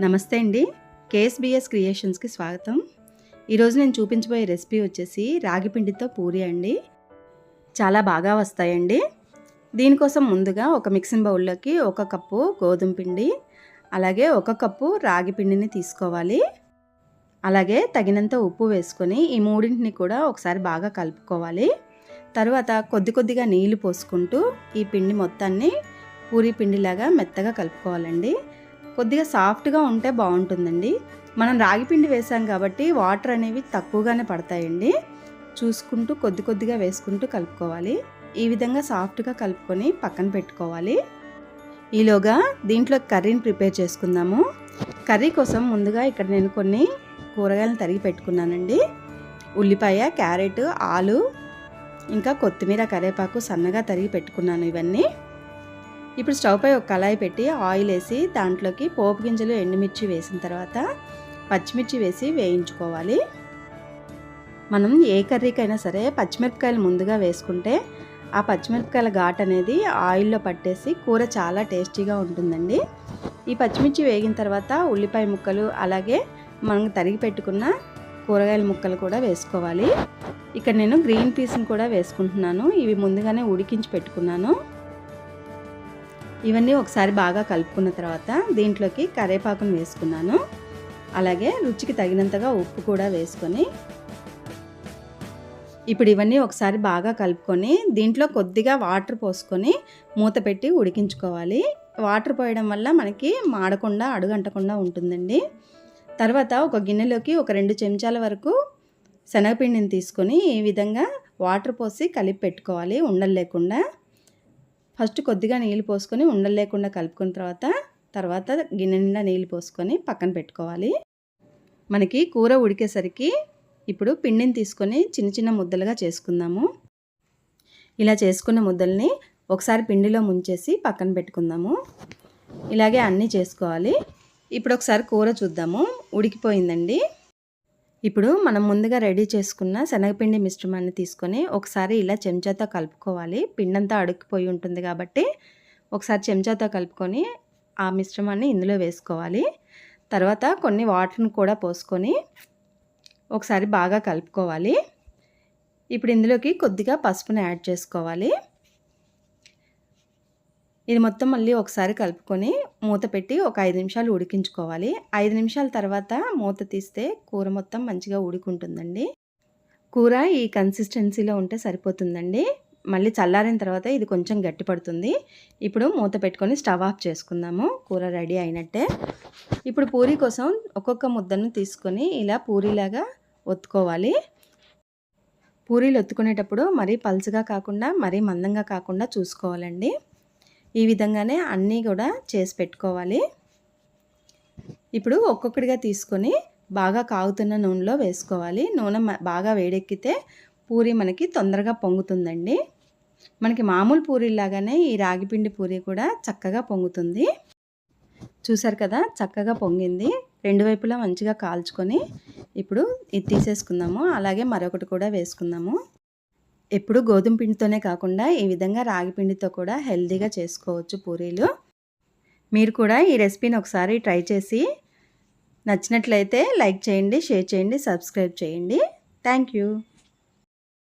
నమస్తే అండి. కేఎస్బిఎస్ క్రియేషన్స్కి స్వాగతం. ఈరోజు నేను చూపించబోయే రెసిపీ వచ్చేసి రాగి పిండితో పూరి అండి. చాలా బాగా వస్తాయండి. దీనికోసం ముందుగా ఒక మిక్సింగ్ బౌల్లోకి ఒక కప్పు గోధుమ పిండి అలాగే ఒక కప్పు రాగి పిండిని తీసుకోవాలి. అలాగే తగినంత ఉప్పు వేసుకొని ఈ మూడింటిని కూడా ఒకసారి బాగా కలుపుకోవాలి. తర్వాత కొద్ది కొద్దిగా నీళ్ళు పోసుకుంటూ ఈ పిండి మొత్తాన్ని పూరి పిండిలాగా మెత్తగా కలుపుకోవాలండి. కొద్దిగా సాఫ్ట్గా ఉంటే బాగుంటుందండి మనం రాగి పిండి వేసాం కాబట్టి వాటర్ అనేవి తక్కువగానే పడతాయండి. చూసుకుంటూ కొద్ది కొద్దిగా వేసుకుంటూ కలుపుకోవాలి. ఈ విధంగా సాఫ్ట్గా కలుపుకొని పక్కన పెట్టుకోవాలి. ఈలోగా దీంట్లో కర్రీని ప్రిపేర్ చేసుకుందాము. కర్రీ కోసం ముందుగా ఇక్కడ నేను కొన్ని కూరగాయలను తరిగి పెట్టుకున్నానండి. ఉల్లిపాయ క్యారెట్ ఆలు ఇంకా కొత్తిమీర కరివేపాకు సన్నగా తరిగి పెట్టుకున్నాను ఇవన్నీ. ఇప్పుడు స్టవ్ పై ఒక కళాయి పెట్టి ఆయిల్ వేసి దాంట్లోకి పోపు గింజలు ఎండుమిర్చి వేసిన తర్వాత పచ్చిమిర్చి వేసి వేయించుకోవాలి. మనం ఏ కర్రీకైనా సరే పచ్చిమిరపకాయలు ముందుగా వేసుకుంటే ఆ పచ్చిమిరపకాయల ఘాట్ అనేది ఆయిల్లో పట్టేసి కూర చాలా టేస్టీగా ఉంటుందండి. ఈ పచ్చిమిర్చి వేగిన తర్వాత ఉల్లిపాయ ముక్కలు అలాగే మనం తరిగి పెట్టుకున్న కూరగాయల ముక్కలు కూడా వేసుకోవాలి. ఇక్కడ నేను గ్రీన్ పీస్ని కూడా వేసుకుంటున్నాను. ఇవి ముందుగానే ఉడికించి పెట్టుకున్నాను. ఇవన్నీ ఒకసారి బాగా కలుపుకున్న తర్వాత దీంట్లోకి కరేపాకును వేసుకున్నాను. అలాగే రుచికి తగినంతగా ఉప్పు కూడా వేసుకొని ఇప్పుడు ఇవన్నీ ఒకసారి బాగా కలుపుకొని దీంట్లో కొద్దిగా వాటర్ పోసుకొని మూత పెట్టి ఉడికించుకోవాలి. వాటర్ పోయడం వల్ల మనకి మాడకుండా అడుగంటకుండా ఉంటుందండి. తర్వాత ఒక గిన్నెలోకి ఒక రెండు చెంచాల వరకు శనగపిండిని తీసుకొని ఈ విధంగా వాటర్ పోసి కలిపి పెట్టుకోవాలి. ఉండలు లేకుండా. ఫస్ట్ కొద్దిగా నీళ్ళు పోసుకొని ఉండలు లేకుండా కలుపుకున్న తర్వాత తర్వాత గిన్నె నిండా నీళ్ళు పోసుకొని పక్కన పెట్టుకోవాలి. మనకి కూర ఉడికేసరికి ఇప్పుడు పిండిని తీసుకొని చిన్న చిన్న ముద్దలుగా చేసుకుందాము. ఇలా చేసుకున్న ముద్దల్ని ఒకసారి పిండిలో ముంచేసి పక్కన పెట్టుకుందాము. ఇలాగే అన్నీ చేసుకోవాలి. ఇప్పుడు ఒకసారి కూర చూద్దాము. ఉడికిపోయిందండి. ఇప్పుడు మనం ముందుగా రెడీ చేసుకున్న శనగపిండి మిశ్రమాన్ని తీసుకొని ఒకసారి ఇలా చెంచాతో కలుపుకోవాలి. పిండంతా అడుక్కుపోయి ఉంటుంది కాబట్టి ఒకసారి చెంచాతో కలుపుకొని ఆ మిశ్రమాన్ని ఇందులో వేసుకోవాలి. తర్వాత కొన్ని వాటర్ని కూడా పోసుకొని ఒకసారి బాగా కలుపుకోవాలి. ఇప్పుడు ఇందులోకి కొద్దిగా పసుపుని యాడ్ చేసుకోవాలి. ఇది మొత్తం మళ్ళీ ఒకసారి కలుపుకొని మూత పెట్టి ఒక ఐదు నిమిషాలు ఉడికించుకోవాలి. ఐదు నిమిషాల తర్వాత మూత తీస్తే కూర మొత్తం మంచిగా ఉడుకుంటుందండి. కూర ఈ కన్సిస్టెన్సీలో ఉంటే సరిపోతుందండి. మళ్ళీ చల్లారిన తర్వాత ఇది కొంచెం గట్టిపడుతుంది. ఇప్పుడు మూత పెట్టుకొని స్టవ్ ఆఫ్ చేసుకుందాము. కూర రెడీ అయినట్టే. ఇప్పుడు పూరీ కోసం ఒక్కొక్క ముద్దను తీసుకొని ఇలా పూరీలాగా ఒత్తుకోవాలి. పూరీలు ఒత్తుకునేటప్పుడు మరీ పలుచగా కాకుండా మరీ మందంగా కాకుండా చూసుకోవాలండి. ఈ విధంగానే అన్నీ కూడా చేసి పెట్టుకోవాలి. ఇప్పుడు ఒక్కొక్కటిగా తీసుకొని బాగా కాగుతున్న నూనెలో వేసుకోవాలి. నూనె బాగా వేడెక్కితే పూరి మనకి తొందరగా పొంగుతుందండి. మనకి మామూలు పూరీలాగానే ఈ రాగిపిండి పూరి కూడా చక్కగా పొంగుతుంది. చూసారు కదా చక్కగా పొంగింది. రెండు వైపులా మంచిగా కాల్చుకొని ఇప్పుడు ఇది తీసేసుకుందాము. అలాగే మరొకటి కూడా వేసుకుందాము. ఎప్పుడు గోధుమ పిండితోనే కాకుండా ఈ విధంగా రాగి పిండితో కూడా హెల్దీగా చేసుకోవచ్చు పూరీలు. మీరు కూడా ఈ రెసిపీని ఒకసారి ట్రై చేసి నచ్చినట్లయితే లైక్ చేయండి షేర్ చేయండి సబ్స్క్రైబ్ చేయండి. Thank you.